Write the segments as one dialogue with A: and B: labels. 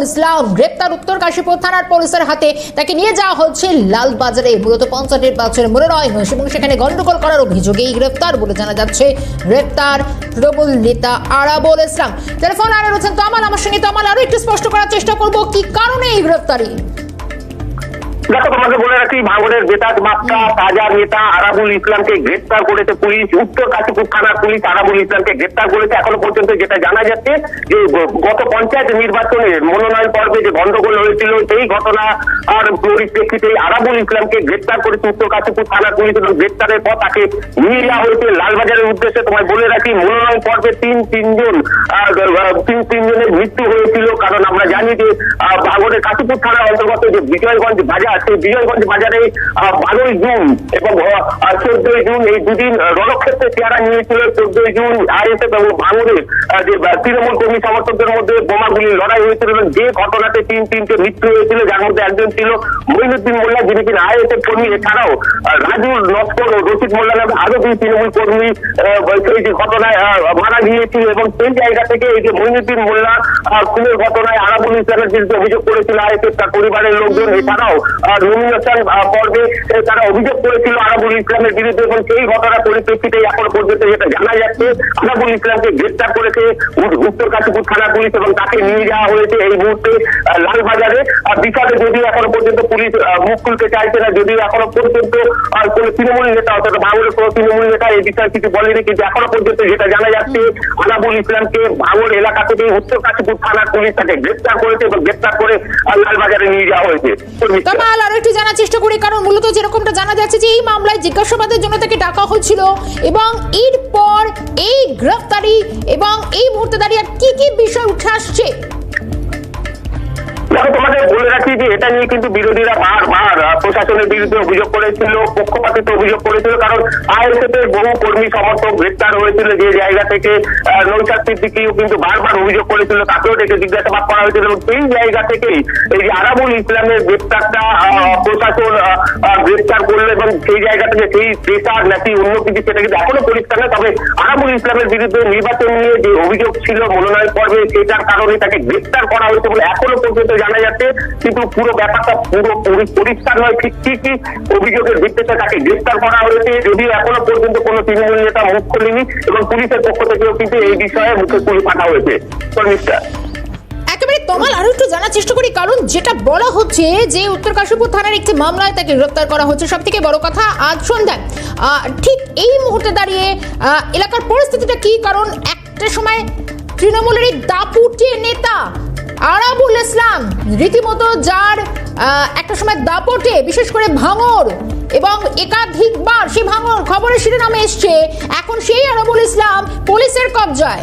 A: আরাবুল ইসলাম গ্রেপ্তার উত্তর কাশীপুর থানার পুলিশের হাতে। তাকে নিয়ে যাওয়া হচ্ছে লালবাজারে। মূলত পঞ্চায়েত নির্বাচনের রয় হয়েছে এবং সেখানে গণ্ডগোল করার অভিযোগেই গ্রেপ্তার বলে জানা যাচ্ছে। গ্রেপ্তার তৃণমূল নেতা আরাবুল ইসলাম। টেলিফোন আরে রয়েছেন তমাল। আমার সঙ্গে তমাল আরও একটু স্পষ্ট করার চেষ্টা করব, কি কারণে এই গ্রেপ্তারি?
B: দেখো তোমাকে বলে রাখি ভাঙড়ের বেতাজ মাস্টা তাজা নেতা আরাবুল ইসলামকে গ্রেপ্তার করেছে পুলিশ। উত্তর কাশীপুর থানার পুলিশ আরাবুল ইসলামকে গ্রেপ্তার করেছে। এখনও পর্যন্ত যেটা জানা যাচ্ছে যে গত পঞ্চায়েত নির্বাচনের মনোনয়ন পর্বে যে গন্ডগোল হয়েছিল সেই ঘটনা আর পরিপ্রেক্ষিতে আরাবুল ইসলামকে গ্রেপ্তার করেছে উত্তর কাশীপুর থানার পুলিশ এবং গ্রেপ্তারের পর তাকে নিয়ে যাওয়া হয়েছে। লালবাজারের উদ্দেশ্যে তোমায় বলে রাখি মনোনয়ন পর্বে তিন তিনজন তিন তিনজনের মৃত্যু হয়েছিল। কারণ আমরা জানি যে আহ, ভাঙড়ের কাশীপুর থানার অন্তর্গত যে বিজয়গঞ্জ বাজার সেই বিজয়গঞ্জ বাজারে বারোই জুন এবং চোদ্দই জুন এই দুদিন রণক্ষেত্রে চেহারা নিয়েছিল। চোদ্দই জুন আইএসএফ এবং ভাঙড়ের আহ, যে তৃণমূল কর্মী সমর্থকদের মধ্যে বোমাগুলি লড়াই হয়েছিল এবং যে ঘটনাতে তিন তিনটে মৃত্যু হয়েছিল যার মধ্যে একজন ছিল মঈনুদ্দিন মোল্লা যিনি কিনা আইএসএফ কর্মী। এছাড়াও রাজু নস্কর ও রশিদ মোল্লা নামে আরও দুই তৃণমূল কর্মী সেই যে ঘটনায় মারা গিয়েছিল এবং সেই জায়গা থেকে এই যে মঈনুদ্দিন মোল্লা খুনের ঘটনায় আরাবুল ইসলামের বিরুদ্ধে অভিযোগ করেছিল আইএসএফ তার পরিবারের লোকজন। এছাড়াও নমিনেশন পর্বে তারা অভিযোগ করেছিল আরাবুল ইসলামের বিরুদ্ধে এবং সেই ঘটনার পরিপ্রেক্ষিতে এখন পর্যন্ত যেটা জানা যাচ্ছে, আরাবুল ইসলামকে গ্রেপ্তার করেছে উত্তর কাশীপুর থানা পুলিশ এবং তাকে নিয়ে যাওয়া হয়েছে এই মুহূর্তে লালবাজারে। আর বিষয়ে যদিও এখনও পর্যন্ত পুলিশ মুখ খুলতে চাইছে না, যদিও এখনও পর্যন্ত কোনো তৃণমূল নেতা, অর্থাৎ ভাঙড়ের কোনো তৃণমূল নেতা এই বিষয়ে কিছু বলেনি, কিন্তু এখনও পর্যন্ত যেটা জানা যাচ্ছে আনাবুল ইসলামকে ভাঙড় এলাকা থেকে উত্তর কাশীপুর থানার পুলিশ তাকে গ্রেপ্তার করেছে এবং গ্রেপ্তার করে লালবাজারে নিয়ে যাওয়া হয়েছে। শর্মিষ্ঠা।
A: তমাল আরও একটু জানার চেষ্টা করি, কারণ মূলত যেরকমটা জানা যাচ্ছে যে এই মামলায় জিজ্ঞাসাবাদের জন্য তাকে ডাকা হয়েছিল এবং এরপর এই গ্রেফতারি এবং এই মুহূর্তে দাঁড়িয়ে কি কি বিষয় উঠে আসছে
B: দেখো, তোমাদের বলে রাখি যে এটা নিয়ে কিন্তু বিরোধীরা বারবার প্রশাসনের বিরুদ্ধে অভিযোগ করেছিল পক্ষপাতিত অভিযোগ করেছিল, কারণ আইএসএফ এর বহু কর্মী সমর্থক গ্রেপ্তার হয়েছিল যে জায়গা থেকে নৌসাদ সিদ্দিকিও কিন্তু বারবার অভিযোগ করেছিল, তাকেও ডেকে জিজ্ঞাসাবাদ করা হয়েছিল এবং সেই জায়গা থেকেই এই যে আরাবুল ইসলামের গ্রেপ্তারটা প্রশাসন গ্রেপ্তার করল এবং সেই জায়গা থেকে সেই প্রেসার নাকি অন্য কিছু সেটা কিন্তু এখনও পরিষ্কার নয়, তবে আরাবুল ইসলামের বিরুদ্ধে নির্বাচন নিয়ে যে অভিযোগ ছিল মনোনয়ন পর্বে, সেটার কারণে তাকে গ্রেপ্তার করা হয়েছে বলে এখনও পর্যন্ত জানা যাচ্ছে, কিন্তু পুরো ব্যাপারটা পুরো পরিষ্কার নয়। ঠিক কি অভিযোগের ভিত্তিতে তাকে গ্রেপ্তার করা হয়েছে, যদিও এখনও পর্যন্ত কোনো তৃণমূল নেতা মুখ খোলেনি এবং পুলিশের পক্ষ থেকেও কিন্তু এই বিষয়ে মুখে পুলিশ পাঠা হয়েছে।
A: তমাল আরও একটু জানার চেষ্টা করি, কারণ যেটা বলা হচ্ছে যে উত্তর কাশীপুর থানার একটি মামলায় তাকে গ্রেপ্তার করা হচ্ছে সব থেকে বড় কথা আজ সন্ধ্যায়। ঠিক এই মুহূর্তে দাঁড়িয়ে এলাকার পরিস্থিতিটা কি? কারণ একটা সময় তৃণমূলের এই দাপুটে নেতা আরাবুল ইসলাম রীতিমতো যার একটা সময় দাপটে, বিশেষ করে ভাঙর এবং একাধিকবার সে ভাঙর খবরের শিরোনামে এসছে, এখন সেই আরাবুল ইসলাম পুলিশের কবজায়।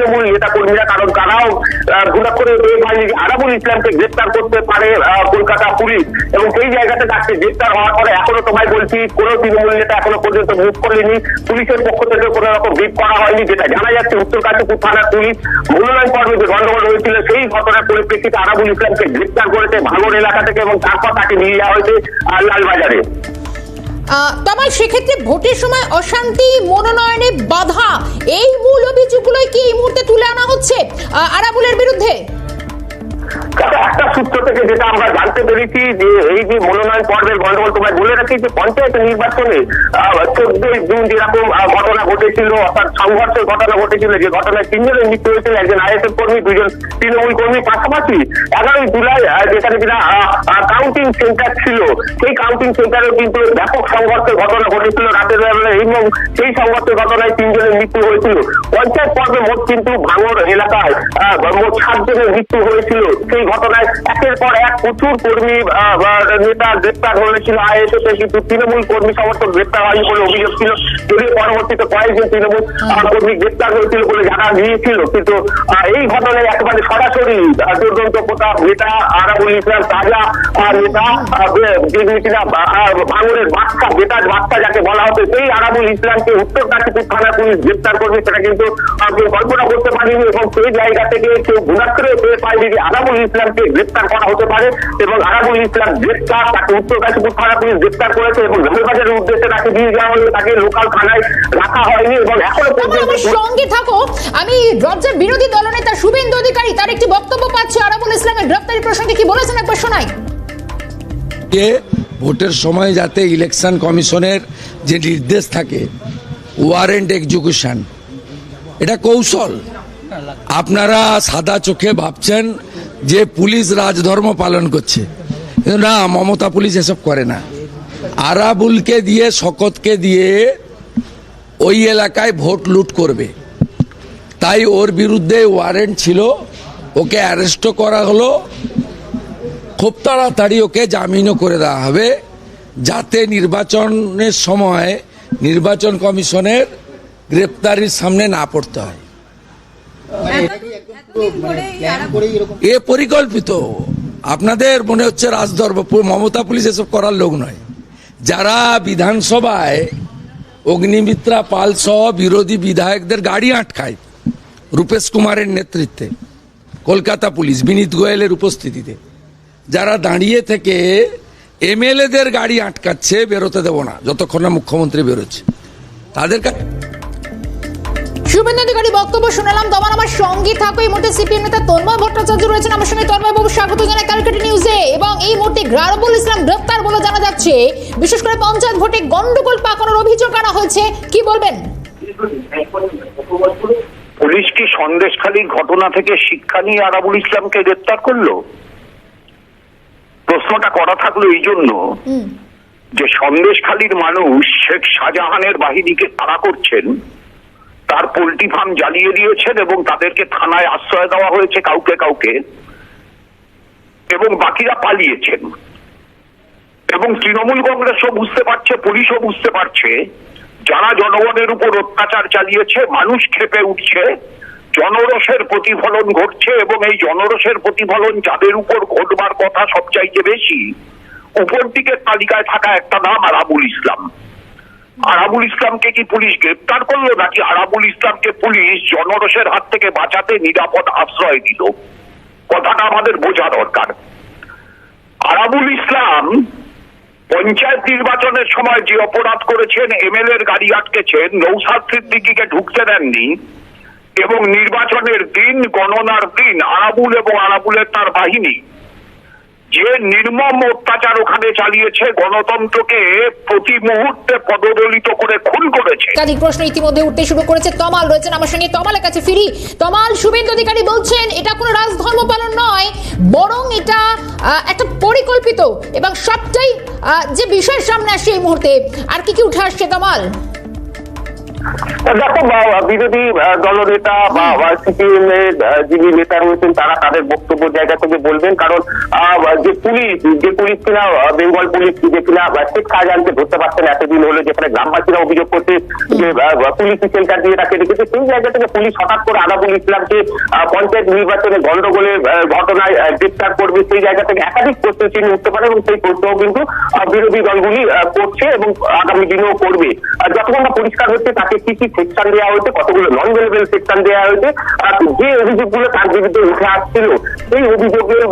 B: তৃণমূল নেতা কর্মীরা কারণ তারাও গুণা করে যে আরাবুল ইসলামকে গ্রেপ্তার করতে পারে কলকাতা পুলিশ। এবং সেই জায়গাতে তাকে গ্রেপ্তার হওয়ার পরে এখনও তোমায় বলছি, কোনো তৃণমূল নেতা এখনও পর্যন্ত মুখ করলেনি পুলিশের পক্ষ থেকে কোনো রকম ব্রিফ করা হয়নি, যেটা জানা যাচ্ছে উত্তর কাশীপুর থানার পুলিশ। মনোনয়ন পর্বে যে গন্ডগোল হয়েছিল, সেই ঘটনার পরিপ্রেক্ষিতে আরাবুল ইসলামকে গ্রেপ্তার করেছে ভাঙড় এলাকা থেকে এবং তারপর তাকে নিয়ে যাওয়া হয়েছে লালবাজারে।
A: তমাল সেক্ষেত্রে ভোটের সময় অশান্তি, মনোনয়নে বাধা, এই মূল অভিযোগগুলোই কি এই মুহূর্তে তুলে আনা হচ্ছে? আরাবুলের বিরুদ্ধে।
B: একটা সূত্র থেকে যেটা আমরা জানতে পেরেছি যে এই যে মনোনয়ন পর্বের তোমায় বলে রাখি যে পঞ্চায়েত নির্বাচনে চোদ্দই জুন যেরকম ঘটনা ঘটেছিল, অর্থাৎ সংঘর্ষের ঘটনা ঘটেছিল, যে ঘটনায় তিনজনের মৃত্যু হয়েছিল, একজন আইএসএফ কর্মী দুজন তৃণমূল কর্মী, পাশাপাশি এগারোই জুলাই যেখানে কাউন্টিং সেন্টার ছিল। সেই কাউন্টিং সেন্টারেও কিন্তু ব্যাপক সংঘর্ষের ঘটনা ঘটেছিল রাতের বেলায় এবং সেই সংঘর্ষের ঘটনায় তিনজনের মৃত্যু হয়েছিল। পঞ্চায়েত পর্বে মোট কিন্তু ভাঙর এলাকায় মোট সাতজনের মৃত্যু হয়েছিল। সেই ঘটনায় একের পর এক প্রচুর কর্মী নেতা গ্রেপ্তার হয়েছিল আইএসএফ কিন্তু তৃণমূল কর্মী সমর্থক গ্রেপ্তার হয়নি বলে অভিযোগ ছিল। যদিও পরবর্তীতে কয়েকজন তৃণমূল কর্মী গ্রেপ্তার হয়েছিল বলে জানা গিয়েছিল। কিন্তু এই ঘটনায় একেবারে সরাসরি দুর্দান্ত প্রতাপ নেতা আরাবুল ইসলাম তাজা নেতা যিনি কিনা আহ, ভাঙড়ের বাচ্চা বেতাজ বাচ্চা যাকে বলা হতো সেই আরাবুল ইসলামকে উত্তর কাশীপুর থানা পুলিশ গ্রেপ্তার করবে। সেটা কিন্তু কল্পনা করতে পারেনি এবং সেই জায়গা থেকে কেউ গুণাত্রে পেয়ে পায় যে আরাবুল ইসলামকে গ্রেপ্তার করা হতে পারে এবং আরাবুল ইসলাম গ্রেপ্তার তাকে উত্তর কাশীপুর থানা পুলিশ গ্রেপ্তার করেছে এবং লালবাজারের উদ্দেশ্যে তাকে দিয়ে যাওয়া হলে তাকে লোকাল থানায় রাখা হয়নি এবং
A: এখনও
B: পর্যন্ত
A: সঙ্গে থাকো। আমি রাজ্যের বিরোধী দলনেতা শুভেন্দু অধিকারী তার একটি বক্তব্য পাচ্ছি আরাবুল ইসলামের গ্রেপ্তারি প্রসঙ্গে। কি বলেছেন একবার শোনাই।
C: যে ভোটের সময় যাতে ইলেকশন কমিশনের যে নির্দেশ থাকে ওয়ারেন্ট এক্সিকিউশন এটা কৌশল। আপনারা সাদা চোখে ভাবছেন যে পুলিশ রাজধর্ম পালন করছে। না, মমতা পুলিশ এসব করে না। আরাবুলকে দিয়ে, শকতকে দিয়ে ওই এলাকায় ভোট লুট করবে। তাই ওর বিরুদ্ধে ওয়ারেন্ট ছিল, ওকে অ্যারেস্টও করা হলো। খুব তাড়াতাড়ি ওকে জামিনও করে দেওয়া হবে। যাতে নির্বাচনের সময় নির্বাচন কমিশনের গ্রেপ্তারির সামনে না পড়তে হয়। এ পরিকল্পিত। আপনাদের মনে হচ্ছে রাজদর্ব মমতা পুলিশ এসব করার লোক নয়। যারা বিধানসভায় অগ্নিমিত্রা পাল সহ বিরোধী বিধায়কদের গাড়ি আটকায় রূপেশ কুমারের নেতৃত্বে কলকাতা পুলিশ বিনীত গোয়েলের উপস্থিতিতে যারা দাঁড়িয়ে থেকে এমএলএদের গাড়ি আটকাচ্ছে বেরোতে দেবো না যতক্ষণ না মুখ্যমন্ত্রী বেরোচ্ছে। তাদের কাছে
A: বক্তব্য শুনলাম। তোমার আমার সঙ্গে থাকো। এই মুহূর্তে সিপিএম নেতা তন্ময় ভট্টাচার্য রয়েছেন আমার সঙ্গে। তন্ময় বাবু স্বাগত জানাই ক্যালকাটা নিউজে এবং এই মুহূর্তে গ্রারবুল ইসলাম গ্রেপ্তার বলে জানা যাচ্ছে বিশেষ করে পঞ্চায়েত ভোটে গন্ডগোল পাকানোর অভিযোগ আনা হয়েছে। কি বলবেন?
B: পুলিশ কি সন্দেশখালীর ঘটনা থেকে শিক্ষা নিয়ে আরাবুল ইসলামকে গ্রেপ্তার করল? প্রশ্নটা করা থাকল এই জন্য যে সন্দেশখালীর মানুষ শেখ শাহজাহানের বাহিনীকে তাড়া করছেন। তার পোল্ট্রি ফার্ম জ্বালিয়ে দিয়েছেন এবং তাদেরকে থানায় আশ্রয় দেওয়া হয়েছে কাউকে কাউকে। এবং বাকিরা পালিয়েছেন। এবং তৃণমূল কংগ্রেসও বুঝতে পারছে, পুলিশও বুঝতে পারছে, যারা জনগণের উপর অত্যাচার চালিয়েছে, মানুষ খেপে উঠছে, জনরসের প্রতিফলন ঘটছে এবং এই জনরসের প্রতিফলন যাদের উপর ঘটবার কথা সবচাইতে বেশি, উপর দিকের তালিকায় থাকা একটা নাম আরাবুল ইসলাম। আরাবুল ইসলামকে কি পুলিশ গ্রেপ্তার করল, নাকি আরাবুল ইসলামকে পুলিশ জনরসের হাত থেকে বাঁচাতে নিরাপদ আশ্রয় দিল? কথাটা আমাদের বোঝা দরকার। আরাবুল ইসলাম পঞ্চায়েত নির্বাচনের সময় যে অপরাধ করেছেন এমএলএ এর গাড়ি আটকেছেন নৌসাদ সিদ্দিকিকে ঢুকতে দেননি, এবং নির্বাচনের দিন, গণনার দিন আরাবুল এবং আরাবুলের তার বাহিনী যে নির্মম অত্যাচার ওখানে চালিয়েছে, গণতন্ত্রকে প্রতি মুহূর্তে পদদলিত করে খুন করেছে।
A: একাধিক প্রশ্ন ইতিমধ্যে উঠতে শুরু করেছে তমাল, রয়েছেন আমার সঙ্গে তমালের কাছে ফিরি। তমাল, শুভেন্দু অধিকারী বলছেন, এটা কোনো রাজধর্ম পালন নয়, বরং এটা একটা পরিকল্পিত এবং সবটাই যে বিষয়ের সামনে আসছে এই মুহূর্তে। আর কি কি উঠে আসছে তমাল?
B: দেখো বিরোধী দলনেতা বা সিপিএম এর যিনি নেতা রয়েছেন, তারা তাদের বক্তব্য জায়গা থেকে বলবেন। কারণ যে পুলিশ যে পুলিশ কিনা বেঙ্গল পুলিশ যে কিনা শেখ শাহজাহানকে ধরতে পারছেন এতদিন হলো, যেখানে গ্রামবাসীরা অভিযোগ করছে যে পুলিশ সেন্টার দিয়ে তাকে রেখেছে। সেই জায়গা থেকে পুলিশ হঠাৎ করে আদাবুল ইসলামকে পঞ্চায়েত নির্বাচনে গন্ডগোলের ঘটনায় গ্রেপ্তার করবে। সেই জায়গা থেকে একাধিক প্রশ্ন চিহ্ন উঠতে পারে এবং সেই প্রশ্নও কিন্তু বিরোধী দলগুলি করছে এবং আগামী দিনেও করবে। যতক্ষণ না পরিষ্কার হচ্ছে তাকে কি কি সেকশন দেওয়া হয়েছে কতগুলো নন ভেলেবল সেকশন দেওয়া হয়েছে আর যে অভিযোগগুলো তার বিরুদ্ধে উঠে আসছিল সেই অভিযোগের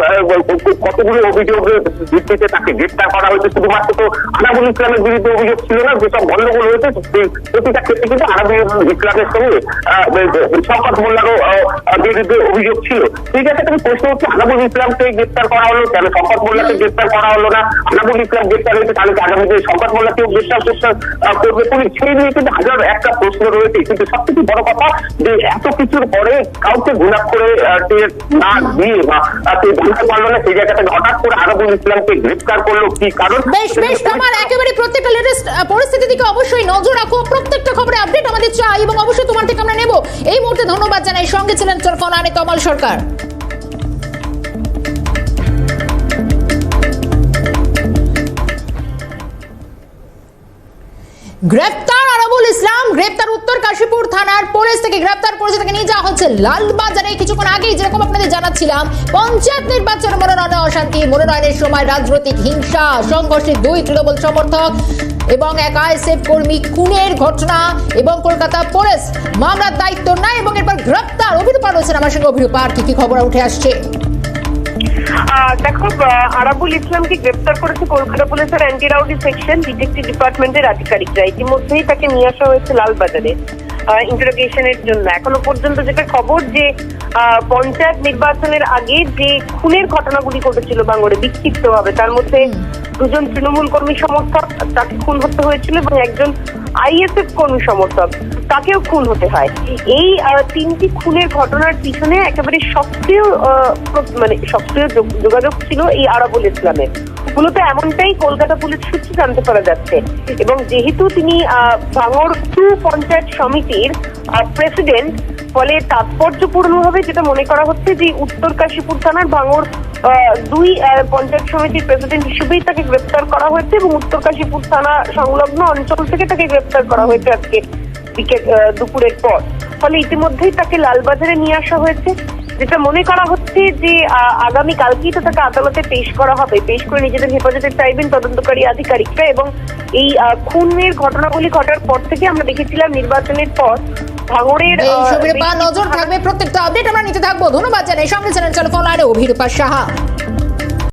B: কতগুলো অভিযোগের ভিত্তিতে তাকে গ্রেপ্তার করা হয়েছে শুধুমাত্র তো আনাবুল ইসলামের বিরুদ্ধে অভিযোগ ছিল না যেসব গন্ডগোল হয়েছে প্রতিটা ক্ষেত্রে কিন্তু আনাবুল ইসলামের সঙ্গে আহ, শওকত মোল্লারও বিরুদ্ধে অভিযোগ ছিল। সেই জায়গায় তুমি প্রশ্ন হচ্ছে আনাবুল ইসলামকে গ্রেপ্তার করা হলো কেন? শওকত মোল্লাকে গ্রেপ্তার করা হলো না? আনাবুল ইসলাম গ্রেপ্তার হয়েছে তাহলে আগামী দিনে শওকত মোল্লাকেও গ্রেপ্তার করবে পুলিশ? সেই নিয়ে কিন্তু হাজার একটা একটা প্রশ্ন রয়েছে, কিন্তু সব থেকে বড় কথা যে এত কিছুর পরে কাউকে গুণাপ করে না দিয়ে বা সেই বলতে পারল না, সেই জায়গাটাকে হঠাৎ করে আরবুল ইসলামকে গ্রেফতার করল, কি কারণ?
A: বেশ বেশ একেবারে প্রত্যেকটা লেটেস্ট পরিস্থিতির দিকে অবশ্যই নজর রাখো, প্রত্যেকটা খবরে আপডেট আমাদের চাই, এবং অবশ্যই তোমার থেকে আমরা নেব। এই মুহূর্তে ধন্যবাদ জানাই, সঙ্গে ছিলেন চরকনারে কমল সরকার। ইসলাম গ্রেপ্তার উত্তর কাশীপুর থানার পুলিশ থেকে গ্রেপ্তার করেছে, তাকে নিয়ে যাওয়া হচ্ছে লালবাজারে। কিছুক্ষণ আগেই যেরকম আপনাদের জানাচ্ছিলাম, পঞ্চায়েত নির্বাচন মনোনয়নে অশান্তি, মনোনয়নের সময় রাজনৈতিক হিংসা, সংঘর্ষে দুই তৃণমূল সমর্থক এবং এক আইএসএফ কর্মী খুনের ঘটনা এবং কলকাতা পুলিশ মামলার দায়িত্ব নেয় এবং এরপর গ্রেপ্তার অভিরূপা রয়েছেন আমার সঙ্গে অভিরূপা আর কি কি খবর উঠে আসছে?
D: দেখো আরাবুল ইসলামকে গ্রেপ্তার করেছে কলকাতা পুলিশের অ্যান্টি রাউডি সেকশন ডিটেকটিভ ডিপার্টমেন্টের আধিকারিকরা। ইতিমধ্যেই তাকে নিয়ে আসা হয়েছে লালবাজারে ইন্টারোগেশনের জন্য। এখনও পর্যন্ত যেটা খবর যে পঞ্চায়েত নির্বাচনের আগে যে খুনের ঘটনাগুলি ঘটেছিল বাংলারে বিক্ষিপ্ত ভাবে তার মধ্যে দুজন তৃণমূল কর্মী সমর্থক তাকে খুন হতে হয়েছিল এবং একজন আইএসএফ কর্মী সমর্থক তাকেও খুন হতে হয়। এই তিনটি খুনের ঘটনার পিছনে একেবারে সক্রিয় মানে সক্রিয় যোগাযোগ ছিল এই আরাবুল ইসলামের মূলত এমনটাই কলকাতা পুলিশ সূত্রে জানতে পারা যাচ্ছে। এবং যেহেতু তিনি ভাঙড় টু পঞ্চায়েত সমিতির প্রেসিডেন্ট ফলে তাৎপর্যপূর্ণ তাৎপর্যপূর্ণভাবে যেটা মনে করা হচ্ছে যে উত্তর কাশীপুর থানার আহ, দুই পঞ্চায়েত সমিতির প্রেসিডেন্ট হিসেবেই তাকে গ্রেপ্তার করা হয়েছে এবং উত্তর কাশীপুর থানা সংলগ্ন অঞ্চল থেকে তাকে গ্রেপ্তার করা হয়েছে আজকে বিকেল দুপুরের পর। ফলে ইতিমধ্যেই তাকে লালবাজারে নিয়ে আসা হয়েছে। যেটা মনে করা হচ্ছে যে আহ, আগামী কালকেই তো তাকে আদালতে পেশ করা হবে। পেশ করে নিজেদের হেফাজতে চাইবেন তদন্তকারী আধিকারিকরা এবং এই খুনের ঘটনাগুলি ঘটার পর থেকে আমরা দেখেছিলাম নির্বাচনের পর ভাঙড়ের
A: নজর থাকবে প্রত্যেকটা আপডেট আমরা নিতে থাকব। ধন্যবাদ জানাই। সঙ্গে চ্যানেল টেলিফোন লাইনে অভিরূপা সাহা।